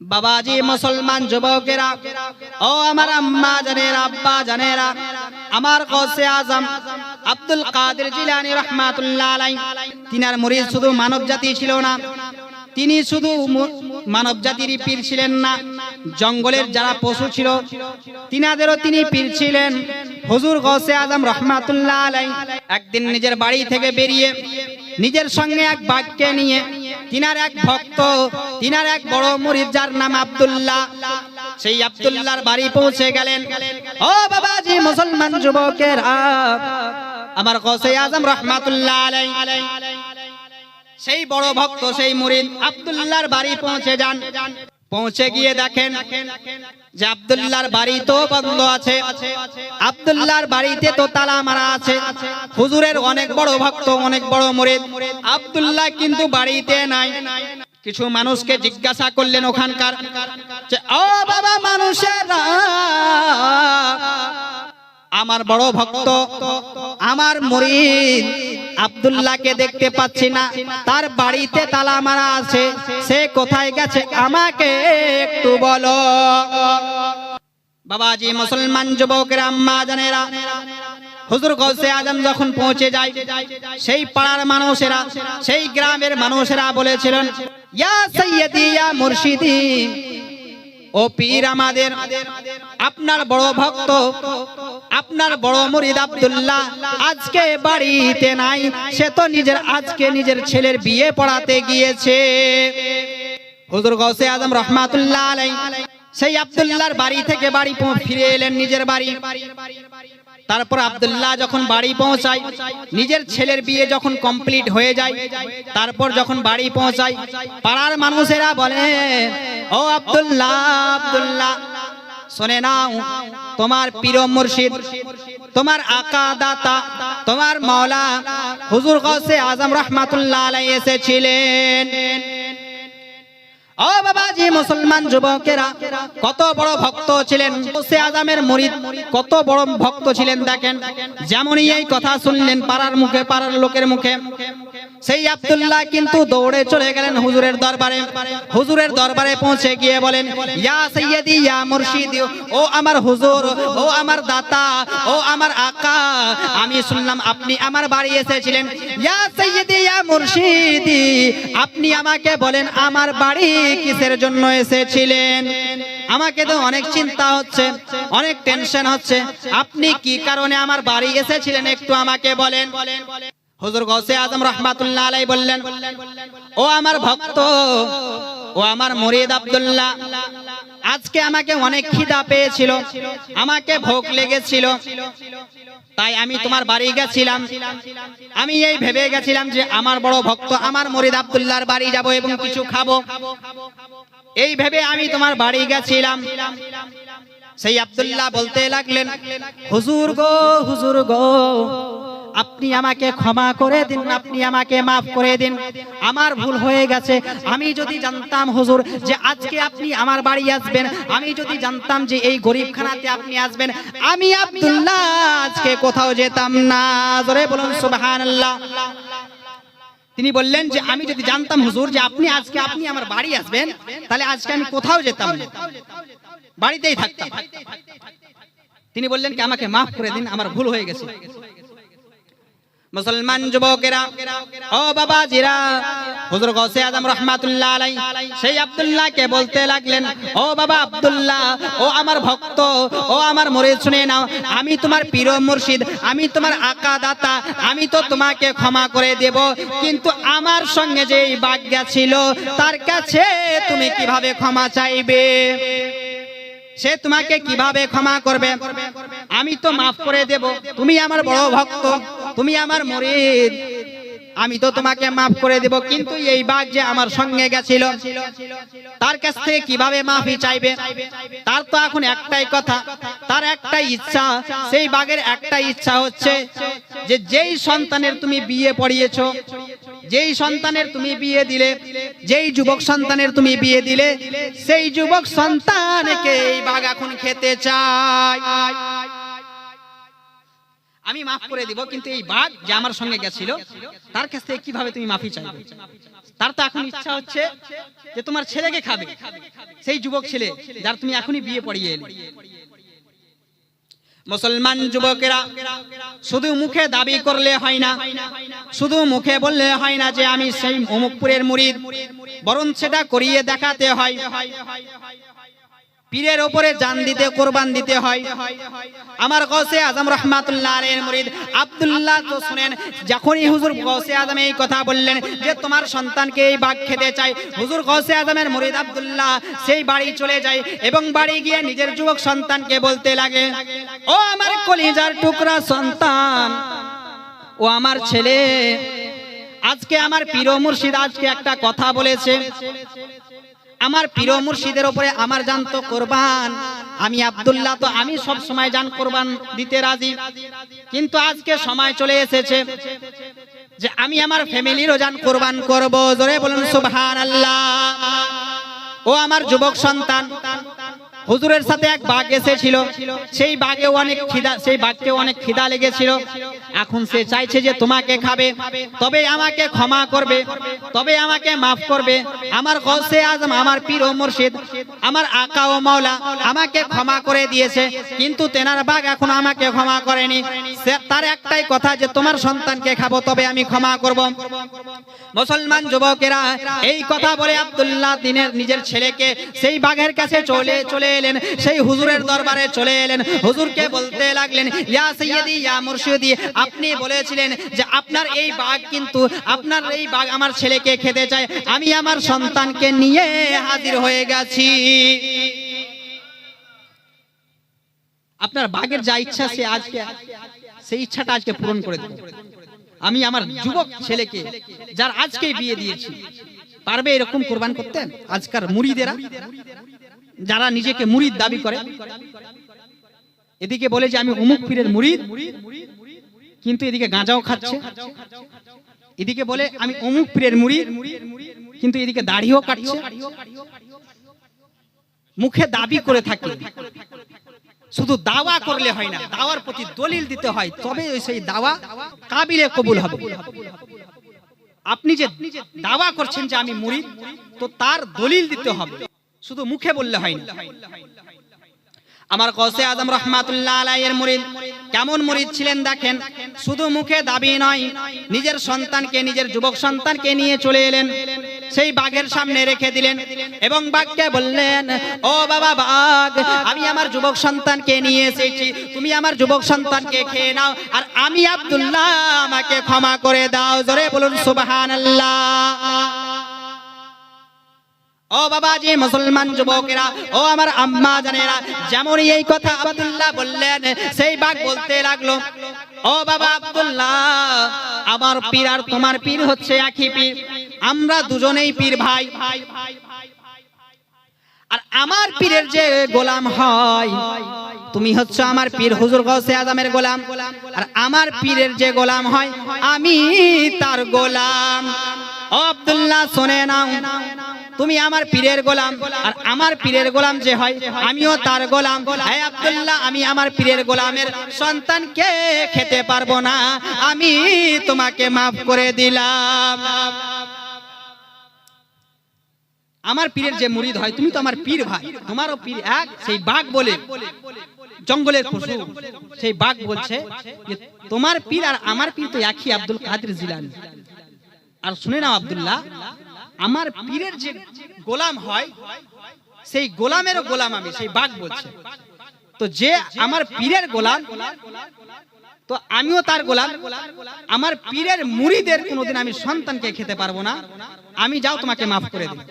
বাবাজি মুসলমান যুবকেরা ও আমার আম্মা জানেরা আব্বা জানেরা আমার কসে আজম আব্দুল কাদের জিলানী রহমাতুল্লাহ আলাই তিনার মুরিদ শুধু মানব জাতি ছিল না তিনি শুধু মানব জাতিরই পীর ছিলেন না জঙ্গলের যারা পশু ছিল তিনাদেরও তিনি পীর ছিলেন। হুজুর গৌসে আজম রহমাতুল্লাহ আলাই একদিন নিজের বাড়ি থেকে বেরিয়ে নিজের সঙ্গে এক বাঘকে নিয়ে তিনার এক ভক্ত তিনার এক বড় মুরিদ, যার নাম আব্দুল্লাহ। সেই আব্দুল্লাহর বাড়ি পৌঁছে গেলেন। ও বাবাজি, মুসলমান যুবকের, আমার গৌসে আজম রহমাতুল্লাহ সেই বড় ভক্ত, সেই মুরিদ আব্দুল্লাহর বাড়ি পৌঁছে যান। পৌঁছে গিয়ে দেখেন যে আব্দুল্লাহর বাড়ি তো বন্ধ আছে। আব্দুল্লাহর বাড়িতে তো তালা মারা আছে। হুজুরের অনেক বড় ভক্ত, অনেক বড় মুরিদ। আব্দুল্লাহ কিন্তু বাড়িতে নাই। কিছু মানুষকে জিজ্ঞাসা করলেন ওখানকার ও বাবা মানুষেরা, আমার বড় ভক্ত, আমার মুরিদ আব্দুল্লাহকে দেখতে পাচ্ছি না, তার বাড়িতে তালা মারা আছে, সে কোথায় গেছে আমাকে একটু বলো। বাবাজি, মুসলমান যুবকেরা আম্মা জানেরা, হুজুর গৌসে আজম যখন পৌঁছে যায়, সেই পাড়ার মানুষেরা, সেই গ্রামের মানুষেরা বলেছিলেন ইয়া আমাদের, আপনার বড় ভক্ত, আপনার বড় মুরিদ আব্দুল্লাহ, আজকে বাড়িতে নাই, সে তো নিজের, আজকে নিজের ছেলের বিয়ে পড়াতে গিয়েছে। হুজুর গৌসে আজম রহমাতুল্লাহ আলাই সেই আব্দুল্লাহর বাড়ি থেকে বাড়ি ফিরে এলেন নিজের বাড়ি। তারপর আব্দুল্লাহ যখন বাড়ি পৌঁছায়, নিজের ছেলের বিয়ে যখন কমপ্লিট হয়ে যায়, তারপর যখন বাড়ি পৌঁছায়, পাড়ার মানুষেরা বলে, ও আব্দুল্লাহ আব্দুল্লাহ, শোনে নাও, তোমার প্রিয় মুর্শিদ, তোমার আকা দাতা তোমার মাওলা হুজুর গৌসে আজম রহমাতুল্লাহ আলাই এসেছিলেন। ও বাবাজি, মুসলমান যুবকেরা, কত বড় ভক্ত ছিলেন। সে আজামের মরিদ কত বড় ভক্ত ছিলেন, দেখেন। যেমনই এই কথা শুনলেন, পাড়ার মুখে, পাড়ার লোকের মুখে। সেই আবদুল্লাহ কিন্তু দৌড়ে চলে গেলেন হুজুরের দরবারে। হুজুরের দরবারে পৌঁছে গিয়ে বলেন, ইয়া ইয়া মুর্শিদ, ও আমার হুজুর, ও আমার দাতা, ও আমার আকা, আমি শুনলাম আপনি আমার বাড়ি এসেছিলেন। ইয়া সৈয়দি ইয়া মুর্শিদি, আপনি আমাকে বলেন আমার বাড়ি কিসের জন্য এসেছিলেন? আমাকে তো অনেক চিন্তা হচ্ছে, অনেক টেনশন হচ্ছে। আপনি কি কারণে আমার বাড়ি এসেছিলেন একটু আমাকে বলেন। হুজুর গৌসে আজম রহমাতুল্লাহ আলাই বললেন, ও আমার ভক্ত, ও আমার মুরিদ আব্দুল্লাহ, আজকে আমাকে অনেক খিদা পেয়েছিল, আমাকে ভোগ লেগেছিল, তাই আমি তোমার বাড়ি গেছিলাম। আমি এই ভেবে গেছিলাম যে আমার বড় ভক্ত, আমার মরিদ আব্দুল্লাহর বাড়ি যাব এবং কিছু খাব। এই ভেবে আমি তোমার বাড়ি গেছিলাম। সেই আব্দুল্লাহ বলতে লাগলেন, হুজুর গো হুজুর গো আপনি আমাকে ক্ষমা করে দিন, আপনি আমাকে মাফ করে দিন। আমার ভুল হয়ে গেছে। আমি যদি জানতাম হুজুর যে আজকে আপনি আমার বাড়ি আসবেন, আমি যদি জানতাম যে এই গরিবখানাতে আপনি আসবেন, আমি আব্দুল্লাহ আজকে কোথাও যেতাম না। জোরে বলুন, সুবহানাল্লাহ। তিনি বললেন যে, আমি যদি জানতাম হুজুর যে আপনি আজকে আপনি আমার বাড়ি আসবেন, তাহলে আজকে আমি কোথাও যেতাম বাড়িতেই থাকতাম। তিনি বললেন কি, আমাকে মাফ করে দিন, আমার ভুল হয়ে গেছে। মুসলমান যুবকেরা, ও বাবা জিরা হুজুর গৌসে আজম রহমাতুল্লাহ আলাই সেই আব্দুল্লাহকে বলতে লাগলেন, ও বাবা আব্দুল্লাহ, ও আমার ভক্ত, ও আমার মরিদ, শুনে নাও, আমি তোমার পীর মুর্শিদ, আমি তোমার আকা দাতা আমি তো তোমাকে ক্ষমা করে দেব, কিন্তু আমার সঙ্গে যে এই বাগ্যা ছিল, তার কাছে তুমি কীভাবে ক্ষমা চাইবে? সে তোমাকে কীভাবে ক্ষমা করবে? আমি তো মাফ করে দেব, তুমি আমার বড় ভক্ত তুমি আমার মরিদ। আমি তো তোমাকে মাফ করে দেব, কিন্তু এই বাঘ যে আমার সঙ্গে গেছিল, তার কাছ থেকে কীভাবে মাফি চাইবে? তার তো এখন একটাই কথা, তার একটাই ইচ্ছা, সেই বাঘের একটাই ইচ্ছা হচ্ছে যে যেই সন্তানের তুমি বিয়ে পড়িয়েছ, যেই সন্তানের তুমি বিয়ে দিলে, যেই যুবক সন্তানের তুমি বিয়ে দিলে, সেই যুবক সন্তানকে এই বাঘ এখন খেতে চায়। আমি মাফ করে দিব, কিন্তু এই বাঘ যে আমার সঙ্গে গেছিল, তার কাছ থেকে কীভাবে তুমি মাফি চাইবে? তার তো এখন ইচ্ছা হচ্ছে যে তোমার ছেলেকে খাবে। সেই যুবক ছেলে যার তুমি এখনই বিয়ে পড়িয়ে এলে। মুসলমান যুবকেরা, শুধু মুখে দাবি করলে হয় না, শুধু মুখে বললে হয় না যে আমি সেই অমুকপুরের মুরিদ, বরং সেটা করিয়ে দেখাতে হয়। পীরের ওপরে জান দিতে, কোরবান দিতে হয়। আমার গৌসে আজম রহমাতুল্লাহ আলাইহির মুরিদ আব্দুল্লাহ তো শুনেন, যখনই হুজুর গৌসে আজম এই কথা বললেন যে তোমার সন্তানকে এই বাঘ খেতে চাই হুজুর গৌসে আজমের মুরিদ আব্দুল্লাহ সেই বাড়ি চলে যায় এবং বাড়ি গিয়ে নিজের যুবক সন্তানকে বলতে লাগে, ও আমার কলিজার টুকরা সন্তান, ও আমার ছেলে, আজকে আমার পীর মুর্শিদ আজকে একটা কথা বলেছে। আমার প্রিয় মুর্শিদের ওপরে আমার জান তো কোরবান। আমি আবদুল্লাহ তো আমি সব সময় জান কোরবান দিতে রাজি। কিন্তু আজকে সময় চলে এসেছে যে আমি আমার ফ্যামিলিরও জান কোরবান করব। জোরে বলুন সুবহান আল্লাহ ও আমার যুবক সন্তান হুজুরের সাথে এক বাঘ এসেছিল। সেই বাঘে অনেক খিদা সেই বাঘকে অনেক খিদা লেগেছিল। এখন সে চাইছে যে তোমাকে খাবে। তবে আমাকে ক্ষমা করবে। তবে আমাকে মাফ করবে। আমার গসে আজম, আমার পীর ও মুর্শিদ, আমার আকা ও মাওলা আমাকে ক্ষমা করে দিয়েছে। কিন্তু তেনার বাঘ এখন আমাকে ক্ষমা করেনি। তার একটাই কথা যে তোমার সন্তানকে খাব, তবে আমি ক্ষমা করব। মুসলমান যুবকেরা, এই কথা বলে আব্দুল্লাহ দিনের নিজের ছেলেকে সেই বাঘের কাছে চলে চলে এলেন, সেই হুজুরের দরবারে চলে এলেন। হুজুরকে বলতে লাগলেন, ইয়া সৈয়দি ইয়া মুর্শিদি, আপনি বলেছিলেন যে আপনার এই বাঘ কিন্তু, আপনার এই বাঘ আমার ছেলেকে খেতে চায়, আমি আমার সন্তানকে নিয়ে হাজির হয়ে গেছি। আপনার বাঘের যা ইচ্ছা সে আজকে সেই ইচ্ছাটা আজকে পূরণ করে দেব আমি আমার যুবক ছেলেকে যার আজকেই বিয়ে দিয়েছি, পারবে এরকম কোরবান করতে? আজকার মুড়িদেরা, যারা নিজেকে মুরিদ দাবি করে, এদিকে বলে যে আমি অমুক পীরের মুরিদ কিন্তু এদিকে গাঁজাও খাচ্ছে। এদিকে বলে আমি অমুক পীরের মুরিদ কিন্তু এদিকে দাড়িও কাটছে। মুখে দাবি করে থাকে। শুধু দাওয়া করলে হয় না, দাওয়ার প্রতি দলিল দিতে হয় তবে ওই সেই দাওয়া কাবিলে কবুল হবে। আপনি যে দাওয়া করছেন যে আমি মুরিদ, তো তার দলিল দিতে হবে। শুধু মুখে বললে হয় না। আমার কসে আদম রহমাতুল্লাহ মুরিদ, কেমন মুরিদ ছিলেন দেখেন? শুধু মুখে দাবি নয়, নিজের সন্তানকে, নিজের যুবক সন্তানকে নিয়ে চলে এলেন। সেই বাঘের সামনে রেখে দিলেন এবং বাঘকে বললেন, ও বাবা বাঘ, আমি আমার যুবক সন্তানকে নিয়ে এসেছি। তুমি আমার যুবক সন্তানকে খেয়ে নাও আর আমি আব্দুল্লাহ আমাকে ক্ষমা করে দাও। জোরে বলুন, সুবহানাল্লাহ। ও বাবাজি মুসলমান যুবকেরা, ও আমার আম্মা জানেরা, যেমনই এই কথা আব্দুল্লাহ বললেন, সেই বাঘ বলতে লাগল, ও বাবা আব্দুল্লাহ, আমার পীর আর তোমার পীর হচ্ছে একই পীর। আমরা দুজনেই পীর ভাই। আর আমার পীরের যে গোলাম হয়, তুমি হচ্ছে আমার পীর হুজুর গৌসে আজমের গোলাম। আর আমার পীরের যে গোলাম হয়, আমি তার গোলাম। আব্দুল্লাহ, শুনে নাও। তুমি আমার পীরের গোলাম। আর আমার পীরের গোলাম যে হয়, আমিও তার গোলাম। হ্যাঁ আব্দুল্লাহ, আমি আমার পীরের গোলামের সন্তানকে খেতে পারব না। আমি তোমাকে মাফ করে দিলাম। আমার পীরের যে মুরিদ হয়, তুমি তো আমার পীর ভাই। তোমারও পীর এক, সেই বাঘ বলে জঙ্গলের পশু। সেই বাঘ বলছে যে, তোমার পীর আর আমার পীর তো একই আব্দুল কাদের জিলানি। আর শুনে নাও আব্দুল্লাহ, আমার পীরের যে গোলাম হয়, সেই গোলামেরও গোলাম আমি, সেই বাঘ বলছে। তো যে আমার পীরের গোলাম, তো আমিও তার গোলাম। আমার পীরের মুড়িদের কোনোদিন আমি সন্তানকে খেতে পারব না। আমি যাও তোমাকে মাফ করে দিই।